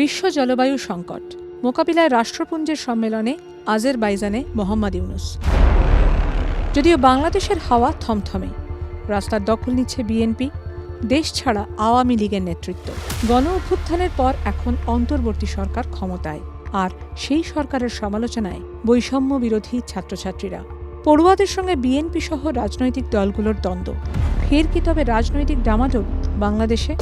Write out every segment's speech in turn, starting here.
বিশ্ব জলবায়ু সংকট। মোকাবিলায় রাষ্ট্রপুঞ্জের সম্মেলনে আজেরবাইজানে মোহাম্মদ ইউনুস। যদিও বাংলাদেশের হাওয়া থমথমে, রাস্তার দখল নিচ্ছে বিএনপি, দেশ ছাড়া আওয়ামী লীগের নেতৃত্ব। গণ অভ্যুত্থানের পর এখন অন্তর্বর্তী সরকার ক্ষমতায়, আর সেই সরকারের সমালোচনায় বৈষম্য বিরোধী ছাত্রছাত্রীরা। পড়ুয়াদের সঙ্গে বিএনপি সহ রাজনৈতিক দলগুলোর দ্বন্দ্ব। ফের কি তবে রাজনৈতিক ডামাডোল বাংলাদেশে?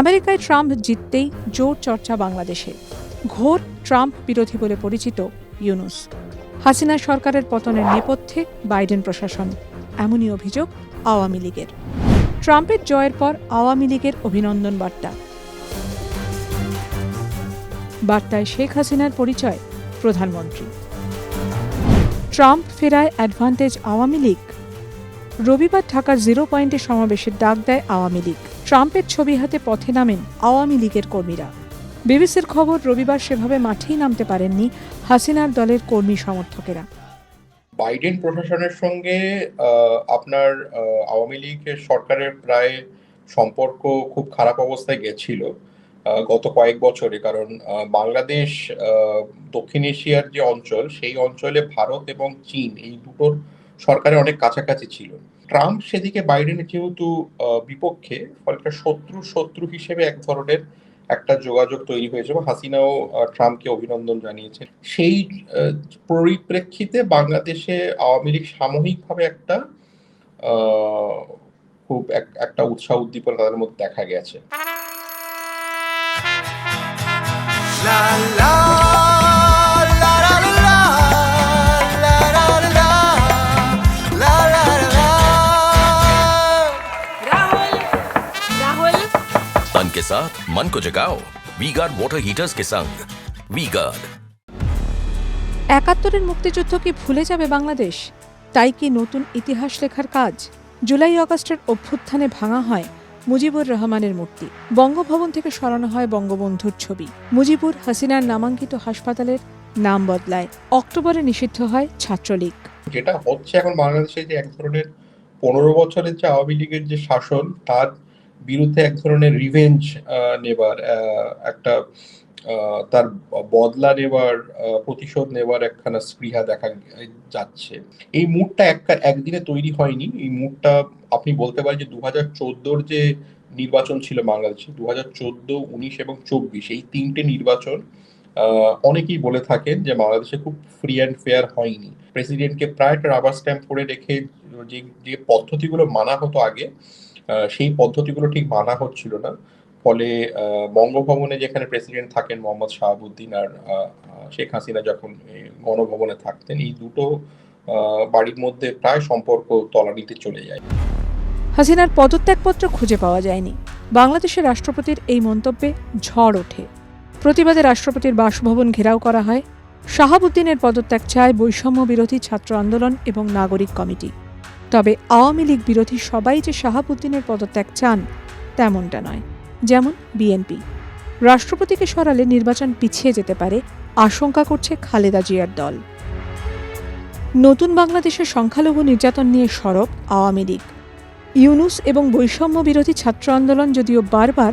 আমেরিকায় ট্রাম্প জিততেই জোর চর্চা বাংলাদেশে। ঘোর ট্রাম্প বিরোধী বলে পরিচিত ইউনুস। হাসিনা সরকারের পতনের নেপথ্যে বাইডেন প্রশাসন। এমনই অভিযোগ আওয়ামী লীগের। ট্রাম্পের জয়ের পর আওয়ামী লীগের অভিনন্দন বার্তা। বার্তায় শেখ হাসিনার পরিচয় প্রধানমন্ত্রী। ট্রাম্প ফেরায় অ্যাডভান্টেজ আওয়ামী লীগ। রবিবার ঢাকার জিরো পয়েন্টে সমাবেশের ডাক দেয় আওয়ামী লীগ। ট্রাম্পের ছবি হাতে পথে নামেন আওয়ামী লীগের কর্মীরা। বিবিসির খবর, রবিবার সেভাবে মাঠেই নামতে পারেননি হাসিনার দলের কর্মী সমর্থকেরা। বাইডেন প্রশাসনের সঙ্গে আপনার আওয়ামী লীগের সরকারের প্রায় সম্পর্ক খুব খারাপ অবস্থায় গেছিল। গত কয়েক বছরে, কারণ বাংলাদেশ দক্ষিণ এশিয়ার যে অঞ্চল, সেই অঞ্চলে ভারত এবং চীন এই দুটোর সরকারের অনেক কাছাকাছি ছিল। ট্রাম্প সেদিকে বাইডেনের যেহেতু বিপক্ষে ফলে শত্রু শত্রু হিসেবে এক ধরনের একটা যোগাযোগ তৈরি হয়েছে এবং হাসিনাও ট্রাম্পকে অভিনন্দন জানিয়েছেন। সেই পরিপ্রেক্ষিতে বাংলাদেশে আওয়ামী লীগ সাময়িকভাবে একটা খুব একটা উৎসাহ উদ্দীপনা তাদের মধ্যে দেখা গেছে। तन के साथ मन को जगाओ वी गार्ड वाटर हीटर्स के संग वी गार्ड একাত্তরের মুক্তিযুদ্ধ কি ভুলে যাবে বাংলাদেশ তাই কি নতুন ইতিহাস লেখার কাজ জুলাই আগস্টের অভ্যুত্থানে ভাঙা হয় মুজিবুর রহমানের মূর্তি। বঙ্গভবন থেকে সরানো হয় বঙ্গবন্ধুর ছবি। মুজিবুর হাসিনার নামাঙ্কিত হাসপাতালের নাম বদলায়। অক্টোবরে নিষিদ্ধ হয় ছাত্রলীগ। যেটা হচ্ছে এখন বাংলাদেশে যে এক ধরনের পনেরো বছরের যে আওয়ামী লীগের যে শাসন, তার বিরুদ্ধে এক ধরনের রিভেঞ্জ নেবার একটা তার বদলা আহ, প্রতিশোধ নেবার একখানা স্পৃহা দেখা যাচ্ছে। এই মুডটা এক একদিনে তৈরি হয়নি। এই মুডটা আপনি বলতে পারেন যে দু হাজার চোদ্দোর যে নির্বাচন ছিল বাংলাদেশে দু হাজার চোদ্দ উনিশ এবং চব্বিশ এই তিনটে নির্বাচন অনেকেই বলে থাকেন যে বাংলাদেশে খুব ফ্রি অ্যান্ড ফেয়ার হয়নি। প্রেসিডেন্টকে প্রায় একটা রাবার স্ট্যাম্প করে রেখে যে যে পদ্ধতিগুলো মানা হতো আগে সেই পদ্ধতিগুলো ঠিক মানা হচ্ছিল না। ফলে বঙ্গভবনে যেখানে প্রেসিডেন্ট থাকেন মোহাম্মদ শাহাবুদ্দিন আর শেখ হাসিনা যখন গণভবনে থাকতেন, এই দুটো বাড়ির মধ্যে প্রায় সম্পর্ক তলানিতে চলে যায়। হাসিনার পদত্যাগপত্র খুঁজে পাওয়া যায়নি। বাংলাদেশের রাষ্ট্রপতির এই মন্তব্যে ঝড় ওঠে। প্রতিবাদে রাষ্ট্রপতির বাসভবন ঘেরাও করা হয়। শাহাবুদ্দিনের পদত্যাগ চায় বৈষম্য বিরোধী ছাত্র আন্দোলন এবং নাগরিক কমিটি। তবে আওয়ামী লীগ বিরোধী সবাই যে শাহাবুদ্দিনের পদত্যাগ চান, তেমনটা নয়। যেমন বিএনপি রাষ্ট্রপতিকে সরালে নির্বাচন পিছিয়ে যেতে পারে, আশঙ্কা করছে খালেদা জিয়ার দল। নতুন বাংলাদেশের সংখ্যালঘু নির্যাতন নিয়ে সরব আওয়ামী লীগ। ইউনুস এবং বৈষম্য বিরোধী ছাত্র আন্দোলন যদিও বারবার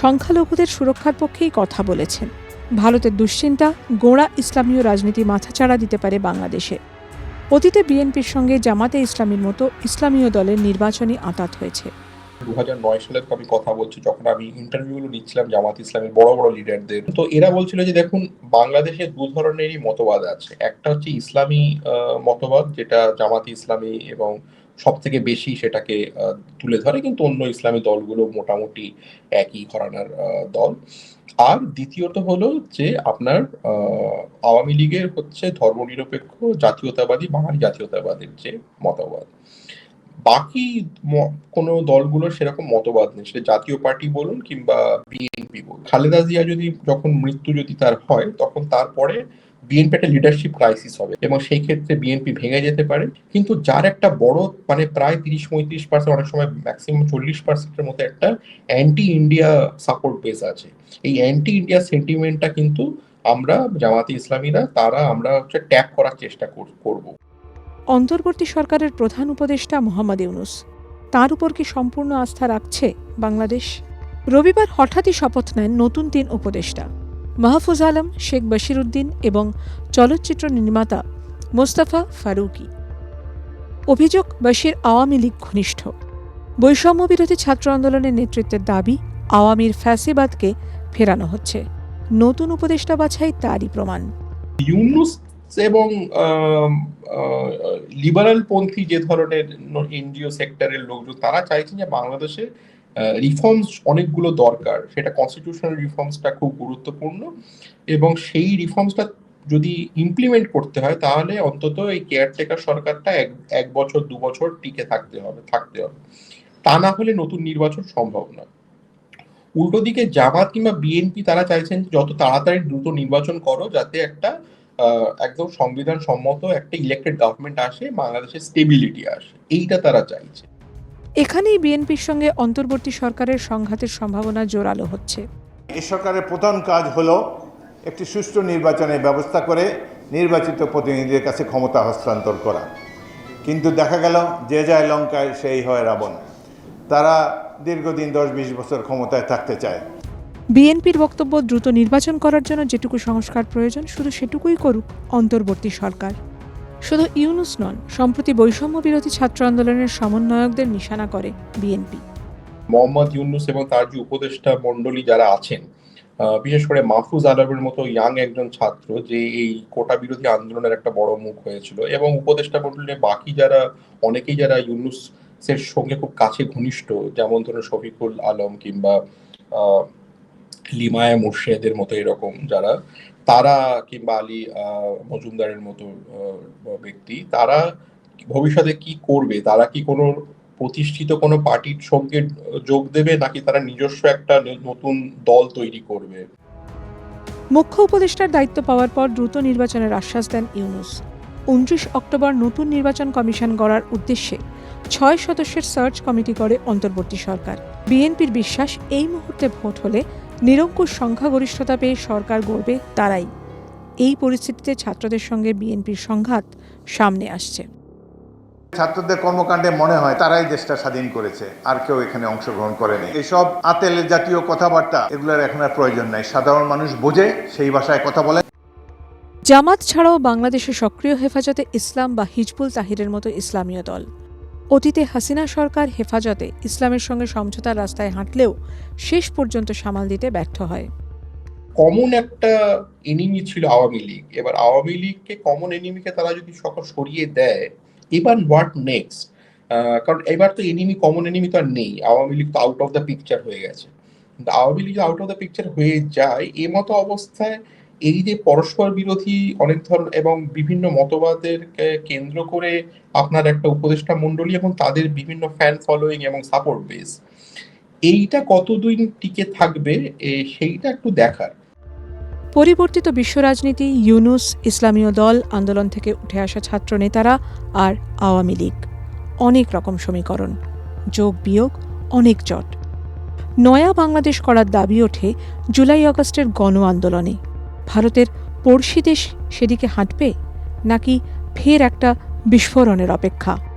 সংখ্যালঘুদের সুরক্ষার পক্ষেই কথা বলেছেন, ভারতের দুশ্চিন্তা গোড়া ইসলামীয় রাজনীতি মাথাচাড়া দিতে পারে বাংলাদেশে। অতীতে বিএনপির সঙ্গে জামাতে ইসলামীর মতো ইসলামীয় দলের নির্বাচনী আঁতাত হয়েছে। দু হাজার নয় সালের আমি কথা বলছি, যখন আমি ইন্টারভিউগুলো নিচ্ছিলাম জামাত ইসলামের বড় বড় লিডারদের তো এরা বলছিল যে, দেখুন, বাংলাদেশে দু ধরনেরই মতবাদ আছে। একটা হচ্ছে ইসলামী মতবাদ, যেটা জামাত ইসলামী এবং সব থেকে বেশি সেটাকে তুলে ধরে, কিন্তু অন্য ইসলামী দলগুলো মোটামুটি একই ঘরানার দল। আর দ্বিতীয়ত হলো যে, আপনার আওয়ামী লীগের হচ্ছে ধর্মনিরপেক্ষ জাতীয়তাবাদী, বাঙালি জাতীয়তাবাদের যে মতবাদ। বাকি কোনো দলগুলোর সেরকম মতবাদ নেই। সেটা জাতীয় পার্টি বলুন কিংবা বিএনপি বলুন। খালেদা জিয়া যদি যখন মৃত্যু যদি তার হয়, তখন তারপরে বিএনপি একটা লিডারশিপ ক্রাইসিস হবে এবং সেই ক্ষেত্রে বিএনপি ভেঙে যেতে পারে। কিন্তু যার একটা বড় মানে প্রায় তিরিশ, পঁয়ত্রিশ পার্সেন্ট অনেক সময় ম্যাক্সিমাম চল্লিশ পার্সেন্টের মতো একটা অ্যান্টি ইন্ডিয়া সাপোর্ট বেস আছে। এই অ্যান্টি ইন্ডিয়া সেন্টিমেন্টটা কিন্তু আমরা জামাতে ইসলামীরা, তারা আমরা হচ্ছে ট্যাপ করার চেষ্টা কর- করব। অন্তর্বর্তী সরকারের প্রধান উপদেষ্টা মোহাম্মদ ইউনুস। তার উপর কি সম্পূর্ণ আস্থা রাখছে বাংলাদেশ? রবিবার হঠাৎই শপথ নেন নতুন তিন উপদেষ্টা। মাহফুজ আলম, শেখ বশিরুদ্দিন এবং চলচ্চিত্র নির্মাতা মোস্তাফা ফারুকি। অভিযোগ, বশির আওয়ামী লীগ ঘনিষ্ঠ। বৈষম্য বিরোধী ছাত্র আন্দোলনের নেতৃত্বের দাবি, আওয়ামীর ফ্যাসিবাদকে ফেরানো হচ্ছে। নতুন উপদেষ্টা বাছাই তারই প্রমাণ। ইউনুস এবং লিবারাল পন্থী যে ধরনের এনজিও সেক্টরের লোকজন, তারা চাইছেন যে বাংলাদেশে রিফর্মস অনেকগুলো দরকার। সেটা কনস্টিটিউশনাল রিফর্মসটা খুব গুরুত্বপূর্ণ এবং সেই রিফর্মসটা যদি ইমপ্লিমেন্ট করতে হয়, তাহলে অন্তত এই কেয়ারটেকার সরকারটা এক এক বছর, দু বছর টিকে থাকতে হবে থাকতে হবে। তা না হলে নতুন নির্বাচন সম্ভব নয়। উল্টো দিকে জামাত কিংবা বিএনপি তারা চাইছেন যত তাড়াতাড়ি দ্রুত নির্বাচন করো, যাতে একটা একদম সংবিধান সম্মত একটা ইলেক্টেড গভর্নমেন্ট আসে বাংলাদেশে স্টেবিলিটি আসে। এইটা তারা চাইছে। এখানেই বিএনপির সঙ্গে অন্তর্বর্তী সরকারের সংঘাতের সম্ভাবনা জোরালো হচ্ছে। এই সরকারের প্রধান কাজ হলো একটি সুষ্ঠু নির্বাচনের ব্যবস্থা করে নির্বাচিত প্রতিনিধিদের কাছে ক্ষমতা হস্তান্তর করা। কিন্তু দেখা গেল যে যায় লঙ্কায় সেই হয় রাবণ। তারা দীর্ঘদিন দশ বিশ বছর ক্ষমতায় থাকতে চায়। বিএনপির বক্তব্য দ্রুত নির্বাচন করার জন্য যেটুকু সংস্কার প্রয়োজন, শুধু সেটুকুই করুক অন্তর্বর্তী সরকার। শুধু ইউনুস নন, সম্প্রতি বৈষম্য বিরোধী ছাত্র আন্দোলনের সমন্বয়কদের নিশানা করে বিএনপি। মোহাম্মদ ইউনুস এবং তার যে উপদেষ্টা মণ্ডলী যারা আছেন বিশেষ করে মাহফুজ আলমের মতো ইয়াং একজন ছাত্র, যে এই কোটা বিরোধী আন্দোলনের একটা বড় মুখ হয়েছিল, এবং উপদেষ্টা মণ্ডলীর বাকি যারা, অনেকেই যারা ইউনুসের সঙ্গে খুব কাছে ঘনিষ্ঠ, যেমন ধরুন শফিকুল আলম কিংবা লিমায়া মুর্শেদের মতো এরকম যারা, তারা কিংবা আলী মজুমদারের মতো ব্যক্তি, তারা ভবিষ্যতে কি করবে? তারা কি কোনো প্রতিষ্ঠিত কোনো পার্টির সঙ্গে যোগ দেবে নাকি তারা নিজস্ব একটা নতুন দল তৈরি করবে? মুখ্য উপদেষ্টার দায়িত্ব পাওয়ার পর দ্রুত নির্বাচনের আশ্বাস দেন ইউনুস। উনত্রিশ অক্টোবর নতুন নির্বাচন কমিশন গড়ার উদ্দেশ্যে ছয় সদস্যের সার্চ কমিটি করে অন্তর্বর্তী সরকার। বিএনপির বিশ্বাস এই মুহূর্তে ভোট হলে নিরঙ্কুশ সংখ্যাগরিষ্ঠতা পেয়ে সরকার গড়বে তারাই। এই পরিস্থিতিতে ছাত্রদের সঙ্গে বিএনপির সংঘাত সামনে আসছে। ছাত্রদের কর্মকাণ্ডে মনে হয় তারাই দেশটা স্বাধীন করেছে আর কেউ এখানে অংশগ্রহণ করেনি। এসব আতেল জাতীয় কথাবার্তা এগুলোর এখন আর প্রয়োজন নাই। সাধারণ মানুষ বোঝে সেই ভাষায় কথা বলে। জামাত ছাড়াও বাংলাদেশে সক্রিয় হেফাজতে ইসলাম বা হিজবুল তাহিরের মতো ইসলামীয় দল। অতীতে হাসিনা সরকার হেফাজতে ইসলামের সঙ্গে সমঝোতার রাস্তায় হাঁটলেও শেষ পর্যন্ত সামাল দিতে ব্যর্থ হয়। কমন একটা এনিমি ছিল আওয়ামী লীগ। এবার আওয়ামী লীগকে কমন এনিমিকে তারা যদি সকল সরিয়ে দেয়, এবার হোয়াট নেক্সট কারণ এবার তো এনিমি কমন এনিমি তো আর নেই। আওয়ামী লীগ তো আউট অফ দ্য পিকচার হয়ে গেছে। Awami League out of the picture হয়ে যায় এ মতো অবস্থায় এই যে পরস্পর বিরোধী অনেক ধরনের এবং বিভিন্ন মতবাদের কেন্দ্র করে আপনার একটা উপদেষ্টা মণ্ডলী এবং তাদের বিভিন্ন ফ্যান ফলোয়িং এবং সাপোর্ট বেস এইটা কতদিন টিকে থাকবে? সেইটা একটু দেখার। পরিবর্তিত বিশ্ব রাজনীতি, ইউনুস, ইসলামীয় দল, আন্দোলন থেকে উঠে আসা ছাত্র নেতারা আর আওয়ামী লীগ। অনেক রকম সমীকরণ, যোগ বিয়োগ অনেক জট। নয়া বাংলাদেশ করার দাবি ওঠে জুলাই আগস্টের গণ আন্দোলনে। ভারতের পড়শি দেশ সেদিকে হাঁটবে নাকি ফের একটা বিস্ফোরণের অপেক্ষা?